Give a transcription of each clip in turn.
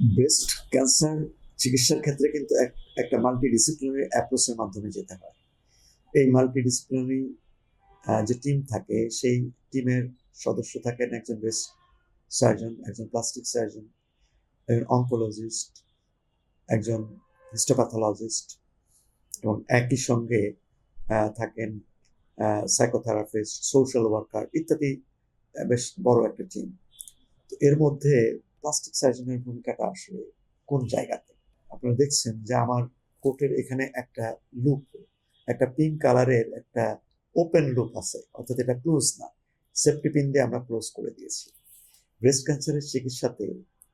Breast cancer চিকিৎসার ক্ষেত্রে কিন্তু এক, একটা মাল্টি ডিসিপ্লিনারি অ্যাপ্রোচের মাধ্যমে যেতে হয়। এই মাল্টি ডিসিপ্লিনারি যে টিম থাকে, সেই টিমের সদস্য থাকেন একজন ব্রেস্ট সার্জন একজন প্লাস্টিক সার্জন একজন অঙ্কোলজিস্ট একজন হিস্টোপ্যাথোলজিস্ট এবং একই সঙ্গে থাকেন সাইকোথেরাপিস্ট সোশ্যাল ওয়ার্কার ইত্যাদি বেশ বড় একটা টিম তো এর মধ্যে প্লাস্টিক সার্জনের ভূমিকাটা আসলে কোন জায়গাতে? আপনারা দেখছেন যে আমার কোটের এখানে একটা লুপ একটা পিঙ্ক কালারের একটা ওপেন লুপ আছে, অর্থাৎ এটা ক্লোজ না। সেফটি পিন দিয়ে আমরা ক্লোজ করে দিয়েছি। ব্রেস্ট ক্যান্সারের চিকিৎসাতে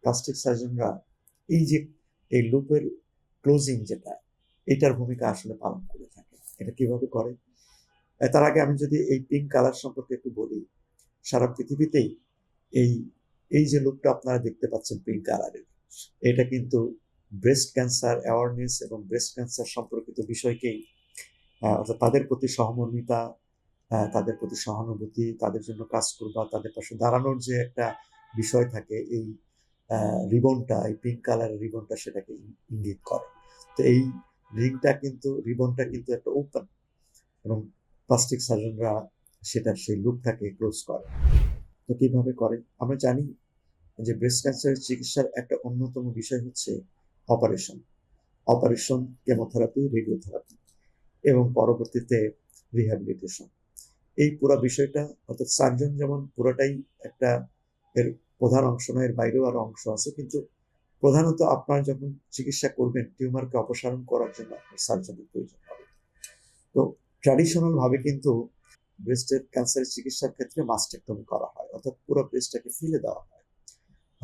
প্লাস্টিক সার্জনরা এই যে, এই লুপের ক্লোজিং যেটা, এটার ভূমিকা আসলে পালন করে থাকে। এটা কীভাবে করে? তার আগে আমি যদি এই পিঙ্ক কালার সম্পর্কে একটু বলি, সারা পৃথিবীতেই এই এই যে লুকটা আপনারা দেখতে পাচ্ছেন পিঙ্ক কালারের এটা কিন্তু ব্রেস্ট ক্যান্সার অ্যাওয়ারনেস এবং ব্রেস্ট ক্যান্সার সম্পর্কিত বিষয়কেই অর্থাৎ তাদের প্রতি সহমর্মিতা তাদের প্রতি সহানুভূতি, তাদের জন্য কাজ করবা, তাদের পাশে দাঁড়ানোর যে একটা বিষয় থাকে, এই রিবনটা, এই পিঙ্ক কালারের রিবনটা সেটাকে ইঙ্গিত করে। তো এই রিংটা কিন্তু, রিবনটা কিন্তু একটা ওপেন এবং প্লাস্টিক সার্জনরা সেটা সেই লুকটাকে ক্লোজ করে। তো কীভাবে করে? আমরা জানি যে ব্রেস্ট ক্যান্সারের চিকিৎসার একটা অন্যতম বিষয় হচ্ছে অপারেশন অপারেশন কেমোথেরাপি রেডিওথেরাপি এবং পরবর্তীতে রিহ্যাবিলিটেশন এই পুরো বিষয়টা, অর্থাৎ সার্জন যেমন পুরোটাই একটা এর প্রধান অংশ নয়, এর বাইরেও আরও অংশ আছে, কিন্তু প্রধানত আপনার যখন চিকিৎসা করবেন, টিউমারকে অপসারণ করার জন্য আপনার সার্জনের প্রয়োজন হবে। তো ট্র্যাডিশনাল ভাবে কিন্তু ব্রেস্টের ক্যান্সারের চিকিৎসার ক্ষেত্রে মাস্টেক্টমি করা হয়, অর্থাৎ পুরো ব্রেস্টটাকে ফেলে দেওয়া হয়।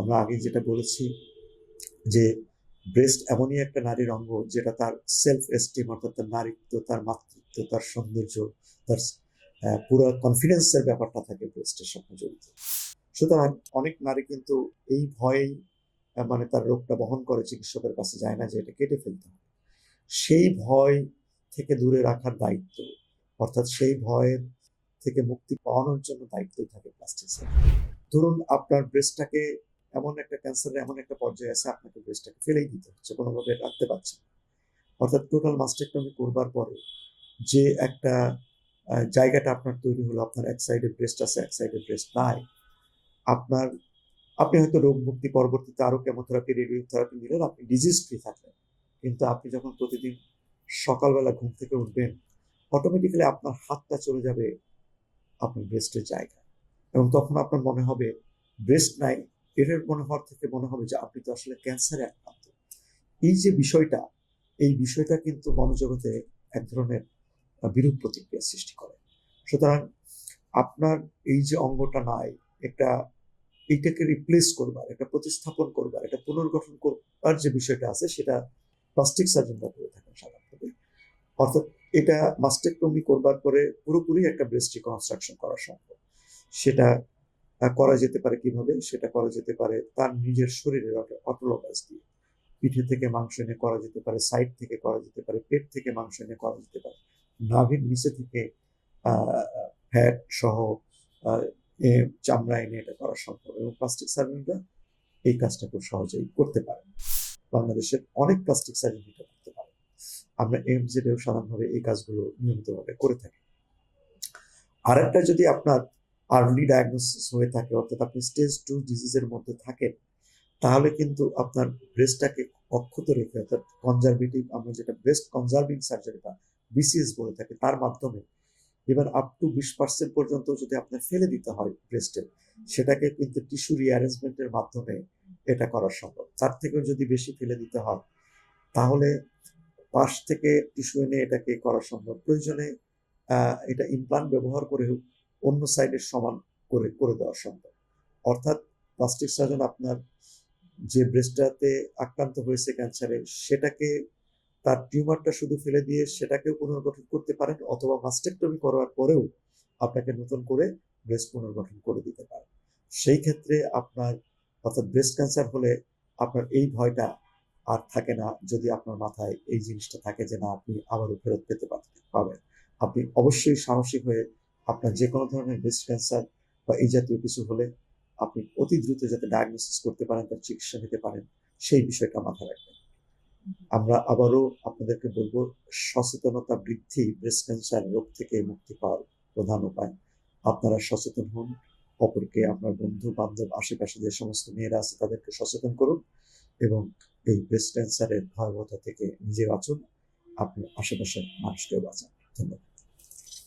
আমরা আগে যেটা বলেছি যে ব্রেস্ট এমনই একটা নারীর অঙ্গ যেটা তার সেলফ এস্টিম অর্থাৎ তার নারীত্ব, তার মাতৃত্ব, তার সৌন্দর্য, তার পুরো কনফিডেন্সের ব্যাপারটা থাকে ব্রেস্টের সঙ্গে জড়িত। সুতরাং অনেক নারী কিন্তু এই ভয়েই মানে তার রোগটা বহন করে, চিকিৎসকের কাছে যায় না যে এটা কেটে ফেলতে হবে। সেই ভয় থেকে দূরে রাখার দায়িত্ব, অর্থাৎ সেই ভয়ের থেকে মুক্তি পাওয়ানোর জন্য দায়িত্বই থাকে প্লাস্টিক সার্জারি ধরুন আপনার ব্রেস্টটাকে এমন একটা ক্যান্সারের এমন একটা পর্যায়ে আছে, আপনাকে ব্রেস্টটাকে ফেলেই দিতে হচ্ছে, কোনোভাবে রাখতে পারছে। অর্থাৎ টোটাল মাস্টেক্টমি করবার পরে যে একটা জায়গাটা আপনার তৈরি হলো, আপনার এক সাইডে ব্রেস্ট আছে, এক সাইডে ব্রেস্ট নাই, আপনার, আপনি হয়তো রোগ মুক্তি পরবর্তীতে আরও কেমোথেরাপি রেডিওথেরাপি নিলেন, আপনি ডিজিজ ফ্রি থাকলেন কিন্তু আপনি যখন প্রতিদিন সকালবেলা ঘুম থেকে উঠবেন অটোমেটিক্যালি আপনার হাতটা চলে যাবে আপনার ব্রেস্টের জায়গায় এবং তখন আপনার মনে হবে ব্রেস্ট নাই এটার মনে হওয়ার থেকে মনে হবে যে আপনি তো আসলে ক্যান্সারে আক্রান্ত এই যে বিষয়টা, এই বিষয়টা কিন্তু মনোজগতে এক ধরনের বিরূপ প্রতিক্রিয়া সৃষ্টি করে। সুতরাং আপনার এই যে অঙ্গটা নাই, একটা, এইটাকে রিপ্লেস করবার, একটা প্রতিস্থাপন করবার, একটা পুনর্গঠন করবার যে বিষয়টা আছে, সেটা প্লাস্টিক সার্জনরা করে থাকেন সাধারণত অর্থাৎ এটা মাস্টেক্টমি করবার পরে পুরোপুরি একটা ব্রেস্ট রিকনস্ট্রাকশন করা সম্ভব। সেটা করা যেতে পারে কীভাবে? সেটা করা যেতে পারে তার নিজের শরীরের অটোলোগাস দিয়ে। পিঠে থেকে মাংস এনে করা যেতে পারে সাইড থেকে করা যেতে পারে, পেট থেকে মাংস এনে করা যেতে পারে। নাভির নিচে থেকে ফ্যাট সহ চামড়া এনে এটা করা সম্ভব এবং প্লাস্টিক সার্জনরা এই কাজটা খুব সহজেই করতে পারেন। বাংলাদেশের অনেক প্লাস্টিক সার্জন এটা করতে পারে আমরা এমজেডেও সাধারণভাবে এই কাজগুলো নিয়মিতভাবে করে থাকি। আর একটা যদি আপনার আর্লি ডায়াগনোসিস হয়ে থাকে, অর্থাৎ আপনি স্টেজ টু ডিজিজের মধ্যে থাকেন, তাহলে কিন্তু আপনার ব্রেস্টটাকে অক্ষত রেখে, অর্থাৎ কনজারভেটিভ আমরা যেটা ব্রেস্ট কনজার্ভিং সার্জারি বা বিসিএস বলে থাকি, তার মাধ্যমে এবার আপ টু বিশ পার্সেন্ট পর্যন্ত যদি আপনার ফেলে দিতে হয় ব্রেস্টের সেটাকে কিন্তু টিস্যু রিঅ্যারেঞ্জমেন্টের মাধ্যমে এটা করা সম্ভব। তার থেকেও যদি বেশি ফেলে দিতে হয়, তাহলে পাশ থেকে টিস্যু এনে এটাকে করা সম্ভব। প্রয়োজনে এটা ইমপ্লান্ট ব্যবহার করে অন্য সাইডের সমান করে করে দেওয়া সম্ভব। অর্থাৎ প্লাস্টিক সার্জন আপনার যে ব্রেস্টটাতে আক্রান্ত হয়েছে ক্যান্সারে সেটাকে তার টিউমারটা শুধু ফেলে দিয়ে সেটাকেও পুনর্গঠন করতে পারেন অথবা মাস্টেক্টমি করার পরেও আপনাকে নতুন করে ব্রেস্ট পুনর্গঠন করে দিতে পারে সেই ক্ষেত্রে আপনার, অর্থাৎ ব্রেস্ট ক্যান্সার হলে আপনার এই ভয়টা আর থাকে না যদি আপনার মাথায় এই জিনিসটা থাকে যে না, আপনি আবারও ফেরত পেতে পারতে- পাবেন আপনি অবশ্যই সাহসী হয়ে আপনার যে কোনো ধরনের ব্রেস্ট ক্যান্সার বা এই জাতীয় কিছু হলে আপনি অতি দ্রুত যাতে ডায়াগনোসিস করতে পারেন তার চিকিৎসা নিতে পারেন সেই বিষয়টা মাথায় রাখবেন। আমরা আবারও আপনাদেরকে বলব সচেতনতা বৃদ্ধি ব্রেস্ট ক্যান্সার রোগ থেকে মুক্তি পাওয়ার প্রধান উপায়। আপনারা সচেতন হন অপরকে আপনার বন্ধু বান্ধব আশেপাশে যে সমস্ত মেয়েরা আছে তাদেরকে সচেতন করুন এবং এই ব্রেস্ট ক্যান্সারের ভয়াবহতা থেকে নিজে বাঁচুন। আপনার আশেপাশের মানুষকেও বাঁচান। ধন্যবাদ।